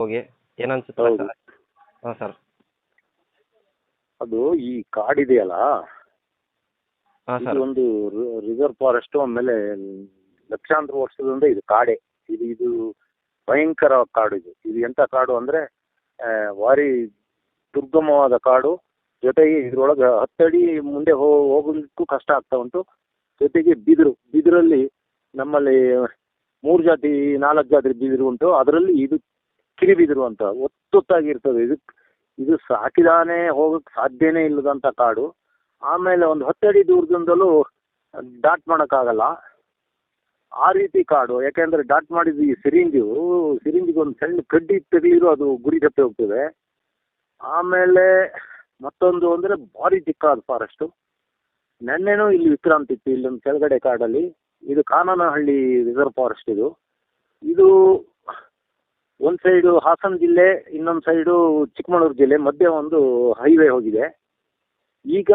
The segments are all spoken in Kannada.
ಹೋಗಿ ಏನನ್ಸುತ್ತೆ ಹೌದು. ಸರ್ ಹಾಂ ಸರ್ ಅದು ಈ ಕಾಡಿದೆಯಲ್ಲ ಇದೆಯಲ್ಲ? ಇದು ಸರ್ ಒಂದು ರಿಸರ್ವ್ ಫಾರೆಸ್ಟ್ ಆಮೇಲೆ ಲಕ್ಷಾಂತರ ವರ್ಷದಿಂದ ಇದು ಕಾಡೆ. ಇದು ಇದು ಭಯಂಕರ ಕಾಡು ಇದು. ಇದು ಎಂತ ಕಾಡು ಅಂದ್ರೆ ವಾರಿ ಭಾರಿ ದುರ್ಗಮವಾದ ಕಾಡು. ಜೊತೆಗೆ ಇದ್ರೊಳಗೆ ಹತ್ತಡಿ ಮುಂದೆ ಹೋ ಹೋಗೋದಕ್ಕೂ ಕಷ್ಟ ಆಗ್ತಾ ಉಂಟು. ಜೊತೆಗೆ ಬಿದಿರು. ಬಿದಿರಲ್ಲಿ ನಮ್ಮಲ್ಲಿ ಮೂರು ಜಾತಿ ನಾಲ್ಕು ಜಾತಿ ಬಿದಿರು ಉಂಟು. ಅದರಲ್ಲಿ ಇದು ಕಿರಿಬಿದಿರು ಅಂತ. ಒತ್ತೊತ್ತಾಗಿರ್ತದೆ. ಇದು ಇದು ಸಾಕಿದಾನೆ ಹೋಗಕ್ಕೆ ಸಾಧ್ಯನೇ ಇಲ್ಲದಂಥ ಕಾಡು. ಆಮೇಲೆ ಒಂದು ಹತ್ತಡಿ ದೂರದಿಂದಲೂ ಡಾಟ್ ಮಾಡೋಕ್ಕಾಗಲ್ಲ. ಆ ರೀತಿ ಕಾಡು. ಯಾಕೆಂದ್ರೆ ಡಾಟ್ ಮಾಡಿದ ಈ ಸಿರಿಂಜು. ಸಿರಿಂಜಿಗೆ ಒಂದು ಸಣ್ಣ ಕಡ್ಡಿ ತೆಗೆಲಿರು ಅದು ಗುರಿ ತಪ್ಪಿ ಹೋಗ್ತದೆ. ಆಮೇಲೆ ಮತ್ತೊಂದು ಅಂದರೆ ಭಾರಿ ಚಿಕ್ಕಾದ ಫಾರೆಸ್ಟು. ನೆನ್ನೆನೂ ಇಲ್ಲಿ ವಿಕ್ರಾಂತ್ ಇತ್ತು, ಇಲ್ಲೊಂದು ಕೆಳಗಡೆ ಕಾಡಲ್ಲಿ. ಇದು ಕಾನನಹಳ್ಳಿ ರಿಸರ್ವ್ ಫಾರೆಸ್ಟ್ ಇದು. ಇದು ಒಂದು ಸೈಡು ಹಾಸನ ಜಿಲ್ಲೆ, ಇನ್ನೊಂದು ಸೈಡು ಚಿಕ್ಕಮಗಳೂರು ಜಿಲ್ಲೆ, ಮಧ್ಯೆ ಒಂದು ಹೈವೇ ಹೋಗಿದೆ. ಈಗ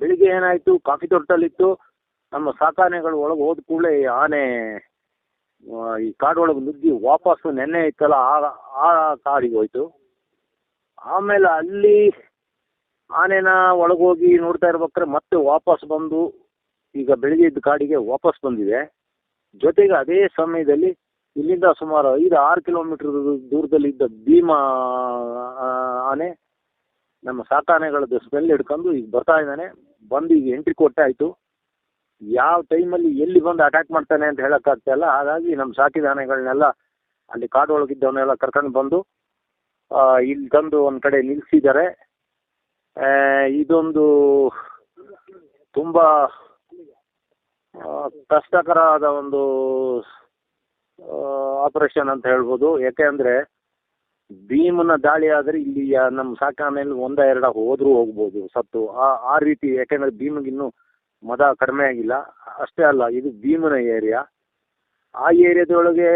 ಬೆಳಿಗ್ಗೆ ಏನಾಯಿತು, ಕಾಫಿ ತೋಟದಲ್ಲಿತ್ತು. ನಮ್ಮ ಸಾಕಾನೆಗಳು ಒಳಗೆ ಹೋದ ಕೂಡಲೇ ಆನೆ ಈ ಕಾಡೊಳಗೆ ನುಗ್ಗಿ ವಾಪಸ್ಸು ನೆನ್ನೆ ಇತ್ತಲ್ಲ, ಆ ಆ ಕಾಡಿಗೆ ಹೋಯ್ತು. ಆಮೇಲೆ ಅಲ್ಲಿ ಆನೆನ ಒಳಗೋಗಿ ನೋಡ್ತಾ ಇರ್ಬೇಕಾದ್ರೆ ಮತ್ತೆ ವಾಪಸ್ ಬಂದು ಈಗ ಬೆಳಿಗ್ಗೆ ಇದ್ದ ಕಾಡಿಗೆ ವಾಪಸ್ ಬಂದಿದೆ. ಜೊತೆಗೆ ಅದೇ ಸಮಯದಲ್ಲಿ ಇಲ್ಲಿಂದ ಸುಮಾರು ಐದು, ಆರು ಕಿಲೋಮೀಟರ್ ದೂರದಲ್ಲಿ ಇದ್ದ ಭೀಮಾ ಆನೆ ನಮ್ಮ ಸಾಕಾನೆಗಳದ್ದು ಸ್ಮೆಲ್ ಹಿಡ್ಕೊಂಡು ಈಗ ಬರ್ತಾ ಇದ್ದಾನೆ. ಬಂದು ಈಗ ಎಂಟ್ರಿ ಕೊಟ್ಟೆ ಆಯಿತು. ಯಾವ ಟೈಮಲ್ಲಿ ಎಲ್ಲಿ ಬಂದು ಅಟ್ಯಾಕ್ ಮಾಡ್ತಾನೆ ಅಂತ ಹೇಳೋಕ್ಕಾಗ್ತಾ ಇಲ್ಲ. ಹಾಗಾಗಿ ನಮ್ಮ ಸಾಕಿದ ಆನೆಗಳನ್ನೆಲ್ಲ ಅಲ್ಲಿ ಕಾಡೊಳಗಿದ್ದವನ್ನೆಲ್ಲ ಕರ್ಕೊಂಡು ಬಂದು ಇಲ್ಲಿ ತಂದು ಒಂದು ಕಡೆ ನಿಲ್ಸಿದ್ದಾರೆ. ಇದೊಂದು ತುಂಬ ಕಷ್ಟಕರ ಕಷ್ಟಕರವಾದ ಒಂದು ಆಪರೇಷನ್ ಅಂತ ಹೇಳ್ಬೋದು. ಯಾಕೆಂದರೆ ಭೀಮನ ದಾಳಿ ಆದರೆ ಇಲ್ಲಿ ನಮ್ಮ ಸಾಕಾನೆಯಲ್ಲಿ ಒಂದ ಎರಡ ಹೋದರೂ ಹೋಗ್ಬೋದು ಸತ್ತು. ಆ ಆ ರೀತಿ ಯಾಕೆಂದರೆ ಭೀಮಗಿನ್ನೂ ಮದ ಕಡಿಮೆ ಆಗಿಲ್ಲ. ಅಷ್ಟೇ ಅಲ್ಲ, ಇದು ಭೀಮನ ಏರಿಯಾ ಆ ಏರಿಯಾದೊಳಗೆ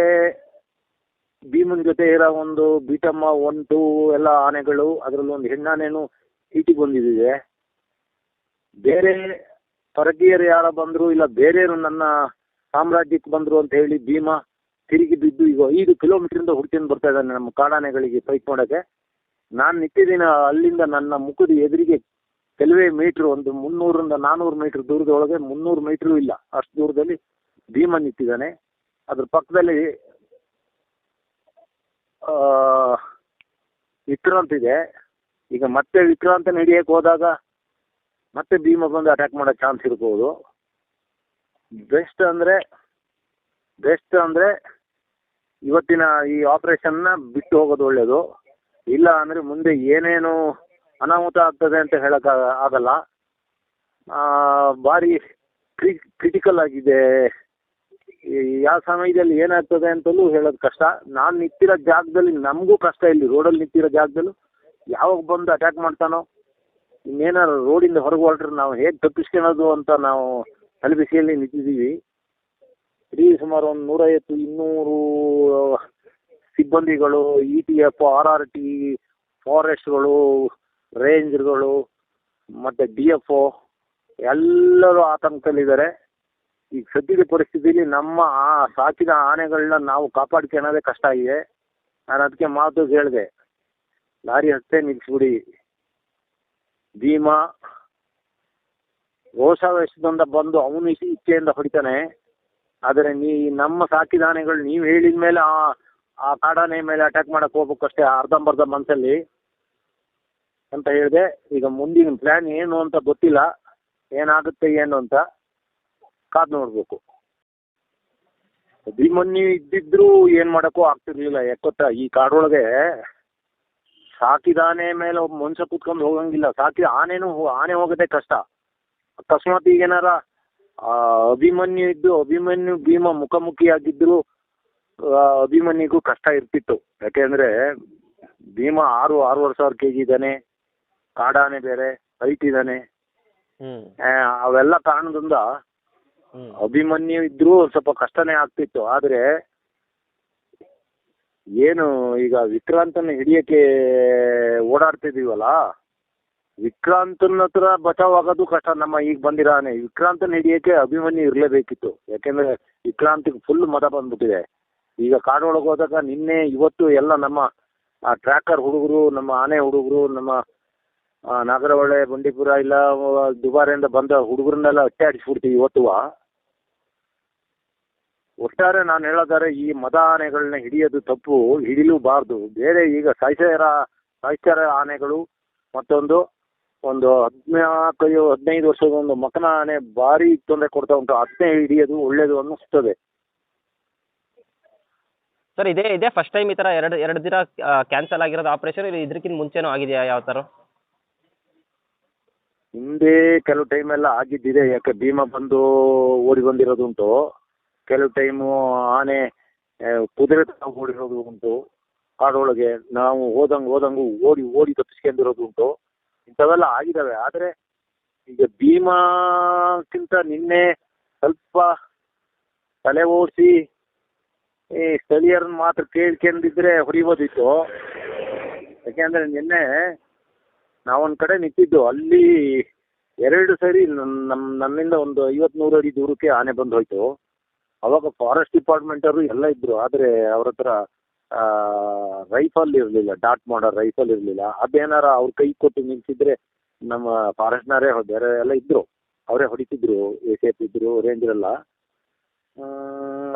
ಭೀಮನ ಜೊತೆ ಇರೋ ಒಂದು ಬೀಟಮ್ಮ ಒನ್ ಟೂ ಎಲ್ಲ ಆನೆಗಳು, ಅದರಲ್ಲಿ ಒಂದು ಹೆಣ್ಣಾನೇನು ಹೀಟಿಗೆ ಬಂದಿದೆ. ಬೇರೆ ಪರಕೀಯರು ಯಾರ ಬಂದರು ಇಲ್ಲ, ಬೇರೆಯವರು ನನ್ನ ಸಾಮ್ರಾಜ್ಯಕ್ಕೆ ಬಂದರು ಅಂತ ಹೇಳಿ ಭೀಮ ತಿರುಗಿ ಬಿದ್ದು ಈಗ ಐದು ಕಿಲೋಮೀಟ್ರಿಂದ ಹುಡ್ಕೊಂಡು ಬರ್ತಾ ಇದ್ದಾನೆ ನಮ್ಮ ಕಾಡಾನೆಗಳಿಗೆ ಫೈಟ್ ಮಾಡೋಕ್ಕೆ ನಾನು ನಿತ್ಯದಿನ ಅಲ್ಲಿಂದ ನನ್ನ ಮುಖದ ಎದುರಿಗೆ ಕೆಲವೇ ಮೀಟ್ರ್ ಒಂದು ಮುನ್ನೂರಿಂದ ನಾನ್ನೂರು ಮೀಟ್ರ್ ದೂರದೊಳಗೆ ಮುನ್ನೂರು ಮೀಟ್ರೂ ಇಲ್ಲ. ಅಷ್ಟು ದೂರದಲ್ಲಿ ಭೀಮ ನಿಂತಿದ್ದಾನೆ. ಅದ್ರ ಪಕ್ಕದಲ್ಲಿ ವಿಕ್ರಾಂತ್ ಇದೆ. ಈಗ ಮತ್ತೆ ವಿಕ್ರಾಂತನ ಹಿಡಿಯಕ್ಕೆ ಹೋದಾಗ ಮತ್ತೆ ಭೀಮ ಬಂದು ಅಟ್ಯಾಕ್ ಮಾಡೋ ಚಾನ್ಸ್ ಇರ್ಬೋದು. ಬೆಸ್ಟ್ ಅಂದರೆ ಬೆಸ್ಟ್ ಅಂದರೆ ಇವತ್ತಿನ ಈ ಆಪರೇಷನ್ನ ಬಿಟ್ಟು ಹೋಗೋದು ಒಳ್ಳೆಯದು ಇಲ್ಲ ಅಂದರೆ ಮುಂದೆ ಏನೇನು ಅನಾಹುತ ಆಗ್ತದೆ ಅಂತ ಹೇಳಕ್ ಆಗಲ್ಲ. ಭಾರಿ ಕ್ರಿ ಕ್ರಿಟಿಕಲ್ ಆಗಿದೆ. ಯಾವ ಸಮಯದಲ್ಲಿ ಏನಾಗ್ತದೆ ಅಂತಲೂ ಹೇಳೋದು ಕಷ್ಟ. ನಾನು ನಿಂತಿರೋ ಜಾಗದಲ್ಲಿ ನಮಗೂ ಕಷ್ಟ ಇಲ್ಲಿ ರೋಡಲ್ಲಿ ನಿಂತಿರೋ ಜಾಗದಲ್ಲೂ ಯಾವಾಗ ಬಂದು ಅಟ್ಯಾಕ್ ಮಾಡ್ತಾನೋ ಇನ್ನೇನಾರು ರೋಡಿಂದ ಹೊರಗೆ ಹೊರಟ್ರೆ ನಾವು ಹೇಗೆ ತಪ್ಪಿಸ್ಕೊಳ್ಳೋದು ಅಂತ ನಾವು ತಲೆಬಿಸಿಯಲ್ಲಿ ನಿಂತಿದ್ದೀವಿ. ಇಡೀ ಸುಮಾರು ಒಂದು ನೂರೈವತ್ತು, ಇನ್ನೂರು ಸಿಬ್ಬಂದಿಗಳು E T F R R T ಫಾರೆಸ್ಟ್ಗಳು ರೇಂಜರ್ಗಳು ಮತ್ತು ಡಿ ಎಫ್ ಒ ಎಲ್ಲರೂ ಆತಂಕದಲ್ಲಿದ್ದಾರೆ. ಈಗ ಸದ್ಯದ ಪರಿಸ್ಥಿತಿಯಲ್ಲಿ ನಮ್ಮ ಆ ಸಾಕಿದ ಆನೆಗಳನ್ನ ನಾವು ಕಾಪಾಡ್ಕೊಳ್ಳೋದೇ ಕಷ್ಟ ಆಗಿದೆ. ನಾನು ಅದಕ್ಕೆ ಮಾತು ಹೇಳಿದೆ. ಲಾರಿ ಹತ್ತೆ ನಿಲ್ಲಿಸ್ಬಿಡಿ ಭೀಮಾ ರೋಷಾವೇಶದಿಂದ ಬಂದು ಅವನು ಇಚ್- ಇಚ್ಛೆಯಿಂದ ಹೊಡಿತಾನೆ. ಆದರೆ ನೀ, ನಮ್ಮ ಸಾಕಿದ ಆನೆಗಳು ನೀವು ಹೇಳಿದ ಮೇಲೆ ಆ ಆ ಕಾಡಾನೆ ಮೇಲೆ ಅಟ್ಯಾಕ್ ಮಾಡಕ್ಕೆ ಹೋಗ್ಬೇಕಷ್ಟೇ ಅರ್ಧಂಬರ್ಧ ಮನಸ್ಸಲ್ಲಿ ಅಂತ ಹೇಳಿದೆ. ಈಗ ಮುಂದಿನ ಪ್ಲ್ಯಾನ್ ಏನು ಅಂತ ಗೊತ್ತಿಲ್ಲ. ಏನಾಗುತ್ತೆ, ಏನು ಅಂತ ಕಾದು ನೋಡಬೇಕು. ಅಭಿಮನ್ಯು ಇದ್ದಿದ್ರು ಏನು ಮಾಡೋಕ್ಕೂ ಆಗ್ತಿರ್ಲಿಲ್ಲ. ಯಾಕೊತ್ತಾ ಈ ಕಾಡೊಳಗೆ ಸಾಕಿದ ಆನೆ ಮೇಲೆ ಒಬ್ಬ ಮನುಷ್ಯ ಕುತ್ಕೊಂಡು ಹೋಗಂಗಿಲ್ಲ. ಸಾಕಿದ ಆನೆನೂ ಆನೆ ಹೋಗೋದೇ ಕಷ್ಟ. ಅಕಸ್ಮಾತ್ ಈಗ ಏನಾರ ಅಭಿಮನ್ಯು ಇದ್ದು ಅಭಿಮನ್ಯು ಭೀಮ ಮುಖಾಮುಖಿ ಆಗಿದ್ರು ಆ, ಅಭಿಮನ್ಯುಗೂ ಕಷ್ಟ ಇರ್ತಿತ್ತು. ಯಾಕೆಂದ್ರೆ ಭೀಮ ಆರು ಆರೂವರೆ ಸಾವಿರ ಕೆಜಿ ಇದ್ದಾನೆ ಕಾಡಾನೆ ಬೇರೆ ಹೈಟ್ ಇದ್ದಾನೆ. ಅವೆಲ್ಲ ಕಾರಣದಿಂದ ಅಭಿಮನ್ಯು ಇದ್ರು ಸ್ವಲ್ಪ ಕಷ್ಟನೇ ಆಗ್ತಿತ್ತು. ಆದ್ರೆ ಏನು ಈಗ ವಿಕ್ರಾಂತನ ಹಿಡಿಯಕ್ಕೆ ಓಡಾಡ್ತಿದೀವಲ್ಲ ವಿಕ್ರಾಂತನ ಹತ್ರ ಬಚಾವ್ ಆಗೋದು ಕಷ್ಟ. ನಮ್ಮ ಈಗ ಬಂದಿರಾನೆ. ವಿಕ್ರಾಂತನ ಹಿಡಿಯಕ್ಕೆ ಅಭಿಮನ್ಯು ಇರಲೇಬೇಕಿತ್ತು. ಯಾಕೆಂದ್ರೆ ವಿಕ್ರಾಂತಿಗೆ ಫುಲ್ ಮದ ಬಂದ್ಬಿಟ್ಟಿದೆ. ಈಗ ಕಾಡೊಳಗೆ ಹೋದಾಗ ನಿನ್ನೆ, ಇವತ್ತು ಎಲ್ಲ ನಮ್ಮ, ಆ ಟ್ರ್ಯಾಕರ್ ಹುಡುಗರು, ನಮ್ಮ ಆನೆ ಹುಡುಗರು, ನಮ್ಮ ನಾಗರಹೊಳೆ, ಬಂಡೀಪುರ, ಇಲ್ಲ ದುಬಾರಿಯಿಂದ ಬಂದ ಹುಡುಗರನ್ನೆಲ್ಲ ಅಟ್ಟೆ ಆಡಿಸ್ಬಿಡ್ತೀವಿ ಇವತ್ತು. ಒಟ್ಟಾರೆ ನಾನು ಹೇಳೋದಾರೆ ಈ ಮದ ಆನೆಗಳನ್ನ ಹಿಡಿಯೋದು ತಪ್ಪು, ಹಿಡಿಲೂಬಾರ್ದು. ಬೇರೆ ಈಗ ಸಾಹಿತ್ಯರ ಸಾಹಿತ್ಯರ ಆನೆಗಳು ಮತ್ತೊಂದು ಒಂದು ಹದಿನಾಲ್ಕು ಹದಿನೈದು ವರ್ಷದ ಒಂದು ಮಕನ ಆನೆ ಭಾರಿ ತೊಂದರೆ ಕೊಡ್ತಾ ಉಂಟು. ಅದನ್ನೇ ಹಿಡಿಯೋದು ಒಳ್ಳೇದು ಅನ್ನಿಸ್ತದೆ. ಸರ್ ಇದೇ ಇದೇ ಫಸ್ಟ್ ಟೈಮ್ ಈ ತರ ಎರಡು ಎರಡು ದಿನ ಕ್ಯಾನ್ಸಲ್ ಆಗಿರೋದು ಆಪರೇಷನ್ ಇದು ಇದಕ್ಕಿಂತ ಮುಂಚೆನೂ ಆಗಿದೆಯಾ ಯಾವ ತರ? ಹಿಂದೆ ಕೆಲವು ಟೈಮ್ ಎಲ್ಲ ಆಗಿದ್ದಿದೆ. ಯಾಕೆ ಭೀಮ ಬಂದು ಓಡಿ ಬಂದಿರೋದುಂಟು ಕೆಲವು ಟೈಮು ಆನೆ ಕುದುರೆ ಓಡಿರೋದು ಉಂಟು. ಕಾಡೊಳಗೆ ನಾವು ಹೋದಂಗೆ ಹೋದಂಗೂ ಓಡಿ ಓಡಿ ತಪ್ಪಿಸ್ಕೊಂಡಿರೋದು ಉಂಟು. ಇಂಥವೆಲ್ಲ ಆಗಿದ್ದಾವೆ. ಆದರೆ ಈಗ ಭೀಮಾಕ್ಕಿಂತ ನಿನ್ನೆ ಸ್ವಲ್ಪ ತಲೆ ಓಡಿಸಿ ಈ ಸ್ಥಳೀಯರನ್ನ ಮಾತ್ರ ಕೇಳ್ಕೊಂಡಿದ್ರೆ ಹೊಡಿಬೋದಿತ್ತು ಯಾಕೆಂದರೆ ನಿನ್ನೆ ನಾವೊಂದು ಕಡೆ ನಿಂತಿದ್ದು. ಅಲ್ಲಿ ಎರಡು ಸರಿ ನನ್ನ ನಮ್ಮ ನನ್ನಿಂದ ಒಂದು ಐವತ್ತು ನೂರು ಅಡಿ ದೂರಕ್ಕೆ ಆನೆ ಬಂದು ಹೋಯ್ತು. ಅವಾಗ ಫಾರೆಸ್ಟ್ ಡಿಪಾರ್ಟ್ಮೆಂಟವರು ಎಲ್ಲ ಇದ್ದರು ಆದರೆ ಅವ್ರ ಹತ್ರ ರೈಫಲ್ ಇರಲಿಲ್ಲ ಡಾಟ್ ಮಾಡೋ ರೈಫಲ್ ಇರಲಿಲ್ಲ. ಅದೇನಾರ ಅವ್ರ ಕೈ ಕೊಟ್ಟು ನಿಲ್ಸಿದ್ರೆ ನಮ್ಮ ಫಾರೆಸ್ಟ್ನವರೇ ಬೇರೆ ಎಲ್ಲ ಇದ್ದರು ಅವರೇ ಹೊಡಿತಿದ್ರು ಎ ಸಿ ಎಫ್ ಇದ್ದರು ರೇಂಜರೆಲ್ಲ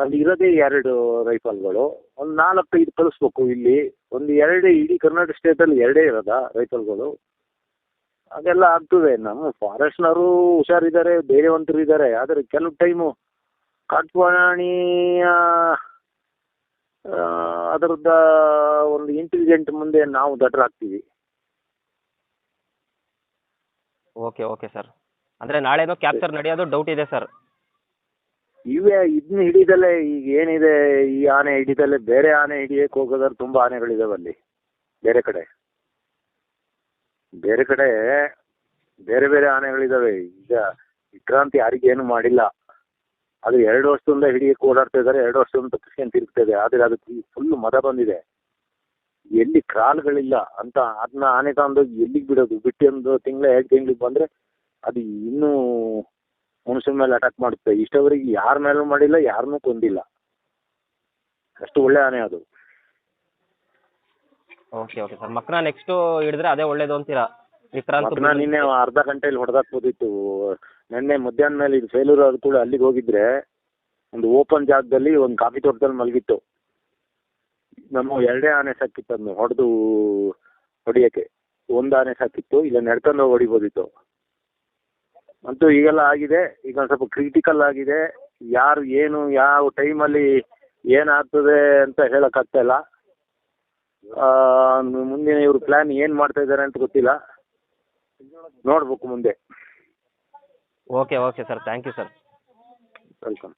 ಅಲ್ಲಿ ಇರೋದೇ ಎರಡು ರೈಫಲ್ಗಳು ಒಂದು ನಾಲ್ಕು ಐದು ಕಳಿಸ್ಬೇಕು ಇಲ್ಲಿ. ಒಂದು ಎರಡೇ ಇಡೀ ಕರ್ನಾಟಕ ಸ್ಟೇಟಲ್ಲಿ ಎರಡೇ ಇರೋದ ರೈಫಲ್ಗಳು ಅದೆಲ್ಲ ಆಗ್ತದೆ. ನಮ್ಮ ಫಾರೆಸ್ಟ್ನವರು ಹುಷಾರಿದ್ದಾರೆ ಬೇರೆವಂತರು ಇದ್ದಾರೆ. ಆದರೆ ಕೆಲವು ಟೈಮು ಕಾಟ್ವಾಣಿಯ ಅದರದ ಒಂದು ಇಂಟೆಲಿಜೆಂಟ್ ಮುಂದೆ ನಾವು ದಡ್ರಾಗ್ತೀವಿ. ಓಕೆ ಓಕೆ ಸರ್ ಅಂದರೆ ನಾಳೆನೂ ಕ್ಯಾಪ್ಚರ್ ನಡೆಯೋದು ಡೌಟ್ ಇದೆ ಸರ್ ಇವೇ ಇದನ್ನ ಹಿಡಿದಲ್ಲೇ ಈಗ ಏನಿದೆ ಈ ಆನೆ ಹಿಡಿದಲ್ಲೇ ಬೇರೆ ಆನೆ ಹಿಡಿಯಕ್ಕೆ ಹೋಗೋದಾದ್ರೆ ತುಂಬ ಆನೆಗಳಿದಾವೆ ಅಲ್ಲಿ. ಬೇರೆ ಕಡೆ. ಬೇರೆ ಕಡೆ ಬೇರೆ ಬೇರೆ ಆನೆಗಳಿದಾವೆ. ಈಗ ವಿಕ್ರಾಂತಿ ಯಾರಿಗೇನು ಏನು ಮಾಡಿಲ್ಲ. ಅದು ಎರಡು ವರ್ಷದಿಂದ ಹಿಡಿಯಕ್ಕೆ ಓಡಾಡ್ತಾ ಇದ್ದಾರೆ ಎರಡು ವರ್ಷದಿಂದ ತಪ್ಪಿಸ್ಕೊಂಡು ಇದೆ. ಆದ್ರೆ ಅದಕ್ಕೆ ಫುಲ್ ಮದ ಬಂದಿದೆ. ಎಲ್ಲಿ ಕ್ರಾಲ್ಗಳಿಲ್ಲ ಅಂತ ಅದನ್ನ ಆನೆ ತಂದು ಎಲ್ಲಿಗೆ ಬಿಡೋದು? ಬಿಟ್ಟು ಒಂದು ತಿಂಗಳ ಎರಡು ತಿಂಗಳಿಗೆ ಬಂದ್ರೆ ಅದು ಇನ್ನೂ ಮನುಷ್ಯನ ಮೇಲೆ ಅಟ್ಯಾಕ್ ಮಾಡುತ್ತೆ. ಇಷ್ಟವರೆಗೆ ಯಾರ ಮೇಲೂ ಮಾಡಿಲ್ಲ ಯಾರನ್ನೂ ಕೊಂದಿಲ್ಲ. ಅಷ್ಟು ಒಳ್ಳೆ ಆನೆ ಅದು. ಓಕೆ ಓಕೆ ಸರ್ ಮಕ್ಕನ ನೆಕ್ಸ್ಟು ಹಿಡಿದ್ರೆ ಅದೇ ಒಳ್ಳೇದು ಅಂತೀರಾ? ವಿಕ್ರಾಂತ್ ನಿನ್ನೆ ಅರ್ಧ ಗಂಟೆಯಲ್ಲಿ ಹೊಡೆದಾಕ್ಬೋದಿತ್ತು. ನಿನ್ನೆ ಮಧ್ಯಾಹ್ನ ಮೇಲೆ ಇದು ಫೇಲ್ಯೂರ್ ಆದ ಕೂಡ ಅಲ್ಲಿಗೆ ಹೋಗಿದ್ರೆ ಒಂದು ಓಪನ್ ಜಾಗದಲ್ಲಿ ಒಂದು ಕಾಫಿ ತೋಟದಲ್ಲಿ ಮಲಗಿತ್ತು. ನಮ್ಮ ಎರಡೇ ಆನೆ ಸಾಕಿತ್ತು ಅದನ್ನು ಹೊಡೆದು ಹೊಡಿಯೋಕ್ಕೆ. ಒಂದು ಆನೆ ಸಾಕಿತ್ತು, ಇಲ್ಲ ನಡ್ಕೊಂಡು ಹೋಗಿ ಹೊಡಿಬೋದಿತ್ತು. ಅಂತೂ ಈಗೆಲ್ಲ ಆಗಿದೆ, ಈಗ ಒಂದು ಸ್ವಲ್ಪ ಕ್ರಿಟಿಕಲ್ ಆಗಿದೆ. ಯಾರು ಏನು, ಯಾವ ಟೈಮಲ್ಲಿ ಏನಾಗ್ತದೆ ಅಂತ ಹೇಳೋಕ್ಕಾಗ್ತಾ ಇಲ್ಲ. ಮುಂದಿನ ಇವರು ಪ್ಲ್ಯಾನ್ ಏನು ಮಾಡ್ತಾ ಇದ್ದಾರೆ ಅಂತ ಗೊತ್ತಿಲ್ಲ. ನೋಡ್ಬೇಕು ಮುಂದೆ. Okay okay sir thank you sir welcome